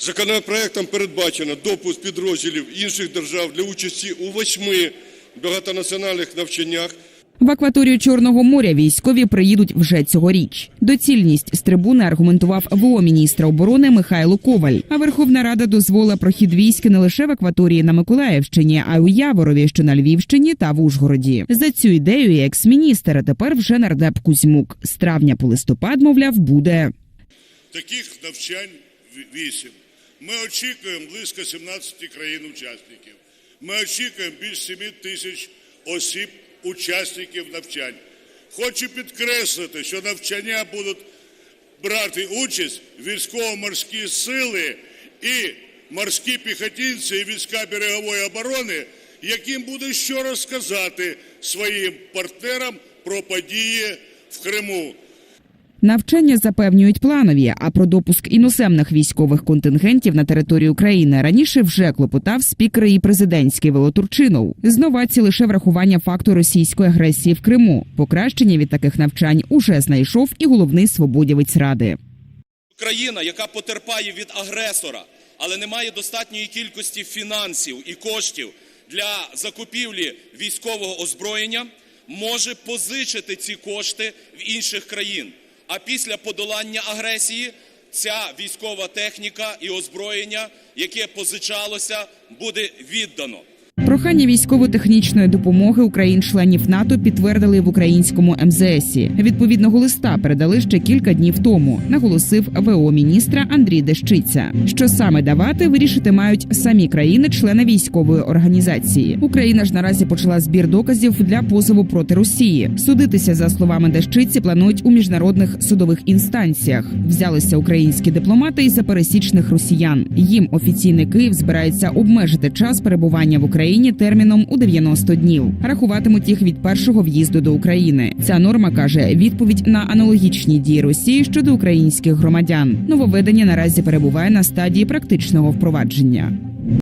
Законопроектом передбачено допуск підрозділів інших держав для участі у восьми багатонаціональних навчаннях В акваторію Чорного моря військові приїдуть вже цьогоріч. Доцільність з трибуни аргументував ВО міністра оборони Михайло Коваль. А Верховна Рада дозволила прохід військ не лише в акваторії на Миколаївщині, а й у Яворові, що на Львівщині та в Ужгороді. За цю ідею екс-міністр, а тепер вже нардеп Кузьмук. З травня по листопад, мовляв, буде. Таких навчань вісім. Ми очікуємо близько 17 країн-учасників. Ми очікуємо більш 7 тисяч осіб, учасників навчань. Хочу підкреслити, що навчання будуть брати участь військово-морські сили і морські піхотинці і війська берегової оборони, яким буде що розказати своїм партнерам про події в Криму. Навчання запевнюють планові. А про допуск іноземних військових контингентів на територію України раніше вже клопотав спікер і президентський Велотурчинов. З лише врахування факту російської агресії в Криму. Покращення від таких навчань уже знайшов і головний свободівець ради. Країна, яка потерпає від агресора, але не має достатньої кількості фінансів і коштів для закупівлі військового озброєння, може позичити ці кошти в інших країн. А після подолання агресії ця військова техніка і озброєння, яке позичалося, буде віддано. Прохання військово-технічної допомоги Україн-членів НАТО підтвердили в українському МЗСі. Відповідного листа передали ще кілька днів тому. Наголосив ВО міністра Андрій Дещиця. Що саме давати, вирішити мають самі країни-члени військової організації. Україна ж наразі почала збір доказів для позову проти Росії. Судитися за словами Дещиці планують у міжнародних судових інстанціях. Взялися українські дипломати і за пересічних росіян. Їм офіційний Київ збирається обмежити час перебування в Україні терміном у 90 днів. Рахуватимуть їх від першого в'їзду до України. Ця норма каже відповідь на аналогічні дії Росії щодо українських громадян. Нововведення наразі перебуває на стадії практичного впровадження.